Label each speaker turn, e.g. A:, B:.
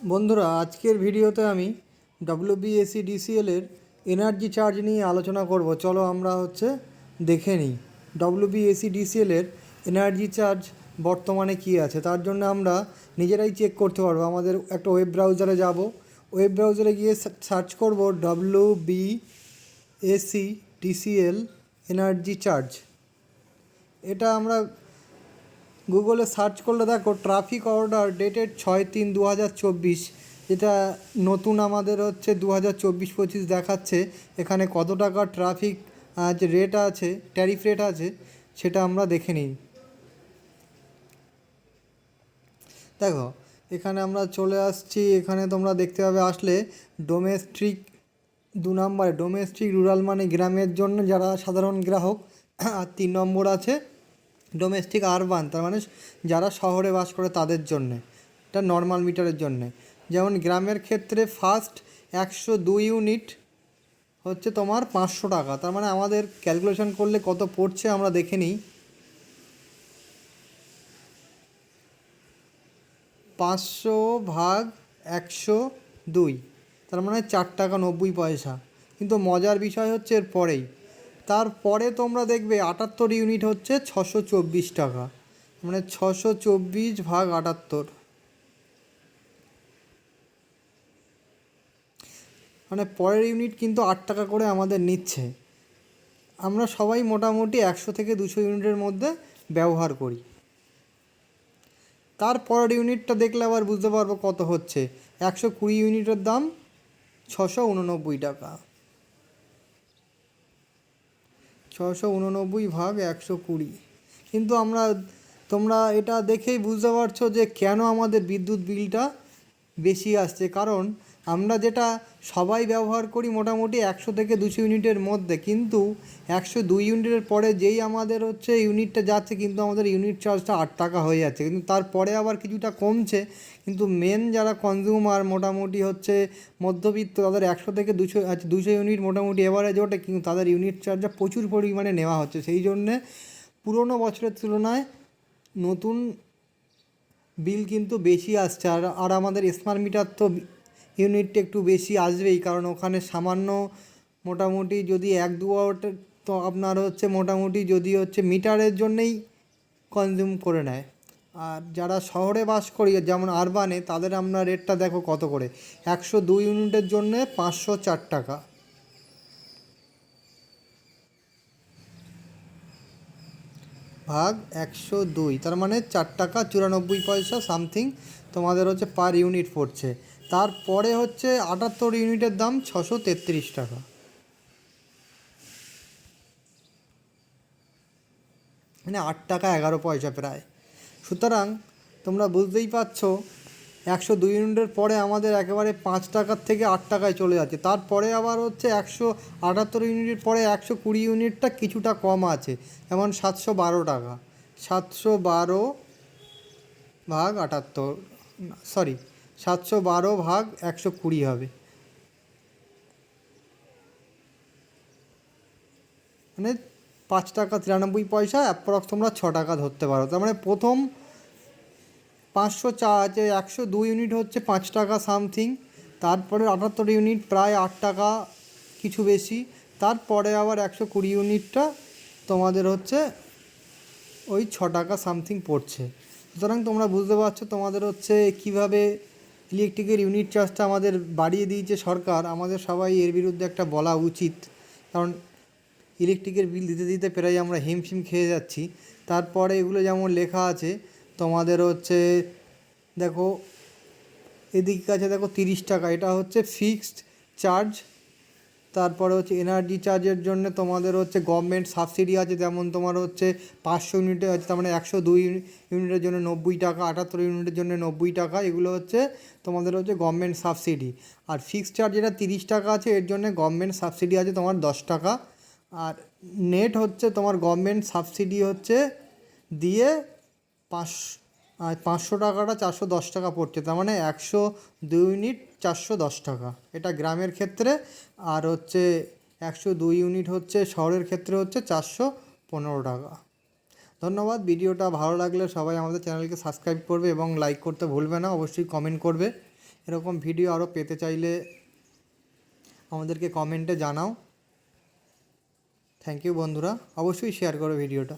A: বন্ধুরা, আজকের ভিডিওতে আমি ডিসিএলের এনার্জি চার্জ নিয়ে আলোচনা করব। চলো আমরা হচ্ছে দেখে নিই ডিসিএলের এনার্জি চার্জ বর্তমানে কী আছে। তার জন্য আমরা নিজেরাই চেক করতে পারব। আমাদের একটা ওয়েব ব্রাউজারে যাব। ওয়েব ব্রাউজারে গিয়ে সার্চ করব W B SE DCL energy charge এটা আমরা গুগলে সার্চ করলে দেখো ট্রাফিক অর্ডার ডেটেড ছয় তিন দু হাজার চব্বিশ, যেটা নতুন আমাদের হচ্ছে দু হাজার চব্বিশ পঁচিশ দেখাচ্ছে। এখানে কত টাকা ট্রাফিক যে রেট আছে ট্যারিফ রেট আছে, সেটা আমরা দেখে নিই। দেখো, এখানে আমরা চলে আসছি, এখানে তোমরা দেখতে পাবে আসলে ডোমেস্ট্রিক দু নম্বরে ডোমেস্টিক রুরাল মানে গ্রামের জন্য যারা সাধারণ গ্রাহক, আর তিন নম্বর আছে ডোমেস্টিক আরবান তার মানে যারা শহরে বাস করে তাদের জন্যে, এটা নর্মাল মিটারের জন্যে। যেমন গ্রামের ক্ষেত্রে ফার্স্ট একশো দুই ইউনিট হচ্ছে তোমার পাঁচশো টাকা। তার মানে আমাদের ক্যালকুলেশন করলে কত পড়ছে আমরা দেখে নিই। পাঁচশো ভাগ একশো দুই, তার মানে চার টাকা নব্বই পয়সা। কিন্তু মজার বিষয় হচ্ছে এর পরেই। তারপরে তোমরা দেখবে আটাত্তর ইউনিট হচ্ছে ছশো চব্বিশ টাকা। মানে ছশো চব্বিশ ভাগ আটাত্তর। মানে পরের ইউনিট কিন্তু আট টাকা করে আমাদের নিচ্ছে। আমরা সবাই মোটামুটি একশো থেকে দুশো ইউনিটের মধ্যে ব্যবহার করি। তারপরের ইউনিটটা দেখলে আবার বুঝতে পারব কত হচ্ছে। একশো কুড়ি ইউনিটের দাম ছশো উননব্বই টাকা। ছশো উননব্বই ভাগ একশো কুড়ি। কিন্তু আমরা, তোমরা এটা দেখেই বুঝতে পারছ যে কেন আমাদের বিদ্যুৎ বিলটা বেশি আসছে। কারণ আমরা যেটা সবাই ব্যবহার করি মোটামুটি একশো থেকে দুশো ইউনিটের মধ্যে, কিন্তু একশো দুই ইউনিটের পরে যেই আমাদের হচ্ছে ইউনিটটা যাচ্ছে, কিন্তু আমাদের ইউনিট চার্জটা আট টাকা হয়ে যাচ্ছে। কিন্তু তারপরে আবার কিছুটা কমছে, কিন্তু মেন যারা কনজিউমার মোটামুটি হচ্ছে মধ্যবিত্ত, তাদের একশো থেকে দুশো আচ্ছা দুশো ইউনিট মোটামুটি এভারেজ ওঠে, কিন্তু তাদের ইউনিট চার্জটা প্রচুর পরিমাণে নেওয়া হচ্ছে। সেই জন্যে পুরোনো বছরের তুলনায় নতুন বিল কিন্তু বেশি আসছে। আর আর আমাদের স্মার্ট মিটার তো ইউনিটটা একটু বেশি আসবেই, কারণ ওখানে সামান্য মোটামুটি যদি এক দু তো আপনার হচ্ছে মোটামুটি যদি হচ্ছে মিটারের জন্যেই কনজিউম করে নেয়। আর যারা শহরে বাস করি, যেমন আরবানে তাদের আমরা রেটটা দেখো কত করে? একশো দুই ইউনিটের জন্যে পাঁচশো চার টাকা। ভাগ একশো দুই, তার মানে চার টাকা চুরানব্বই পয়সা সামথিং তোমাদের হচ্ছে পার ইউনিট পড়ছে। তারপরে হচ্ছে আটাত্তর ইউনিটের দাম ছশো তেত্রিশ টাকা। মানে আট টাকা এগারো পয়সা প্রায়। সুতরাং তোমরা বুঝতেই পারছ, একশো দুই ইউনিটের পরে আমাদের একেবারে পাঁচ টাকার থেকে আট টাকায় চলে যাচ্ছে। তারপরে আবার হচ্ছে একশো আটাত্তর ইউনিটের পরে একশো কুড়ি ইউনিটটা কিছুটা কম আছে। যেমন সাতশো বারো টাকা। সাতশো বারো ভাগ আটাত্তর সরি সাতশো বারো ভাগ একশো কুড়ি হবে। মানে পাঁচ টাকা তিরানব্বই পয়সা অ্যাপ্রক্স তোমরা ছ টাকা ধরতে পারো। তার মানে প্রথম পাঁচশো চা যে একশো দুই ইউনিট হচ্ছে পাঁচ টাকা সামথিং তারপরে আটাত্তর ইউনিট প্রায় আট টাকা কিছু বেশি, তারপরে আবার একশো কুড়ি ইউনিটটা তোমাদের হচ্ছে ওই ছ টাকা সামথিং পড়ছে। সুতরাং তোমরা বুঝতে পারছ তোমাদের হচ্ছে কীভাবে ইলেকট্রিকের ইউনিট চার্জটা আমাদের বাড়িয়ে দিয়েছে সরকার, আমাদের সবাই এর বিরুদ্ধে একটা বলা উচিত। কারণ ইলেকট্রিকের বিল দিতে দিতে প্রায় আমরা হিমশিম খেয়ে যাচ্ছি। তারপরে এগুলো যেমন লেখা আছে, তোমাদের হচ্ছে, দেখো, এদিক আছে, দেখো, তিরিশ টাকা, এটা হচ্ছে ফিক্সড চার্জ তারপরে হচ্ছে এনার্জি চার্জের জন্য তোমাদের হচ্ছে গভর্নমেন্ট সাবসিডি আছে, যেমন তোমার হচ্ছে পাঁচশো ইউনিটে আছে তার মানে একশো দুই ইউনিটের জন্য নব্বই টাকা, আটাত্তর ইউনিটের জন্য নব্বই টাকা, এগুলো হচ্ছে তোমাদের হচ্ছে গভর্নমেন্ট সাবসিডি আর ফিক্সড চার্জ যেটা তিরিশ টাকা আছে, এর জন্য গভর্নমেন্ট সাবসিডি আছে তোমার দশ টাকা। আর নেট হচ্ছে তোমার গভর্নমেন্ট সাবসিডি হচ্ছে দিয়ে পাঁচ পাঁচশো টাকাটা চারশো দশ টাকা পড়ছে, তার মানে একশো দুই ইউনিট চারশো দশ টাকা। এটা গ্রামের ক্ষেত্রে, আর হচ্ছে একশো দুই ইউনিট হচ্ছে, শহরের ক্ষেত্রে হচ্ছে চারশো পনেরো টাকা। ধন্যবাদ, ভিডিওটা ভালো লাগলে সবাই আমাদের চ্যানেলকে সাবস্ক্রাইব করবে এবং লাইক করতে ভুলবে না, অবশ্যই কমেন্ট করবে। এরকম ভিডিও আরও পেতে চাইলে আমাদেরকে কমেন্টে জানাও। থ্যাংক ইউ বন্ধুরা, অবশ্যই শেয়ার করো ভিডিওটা।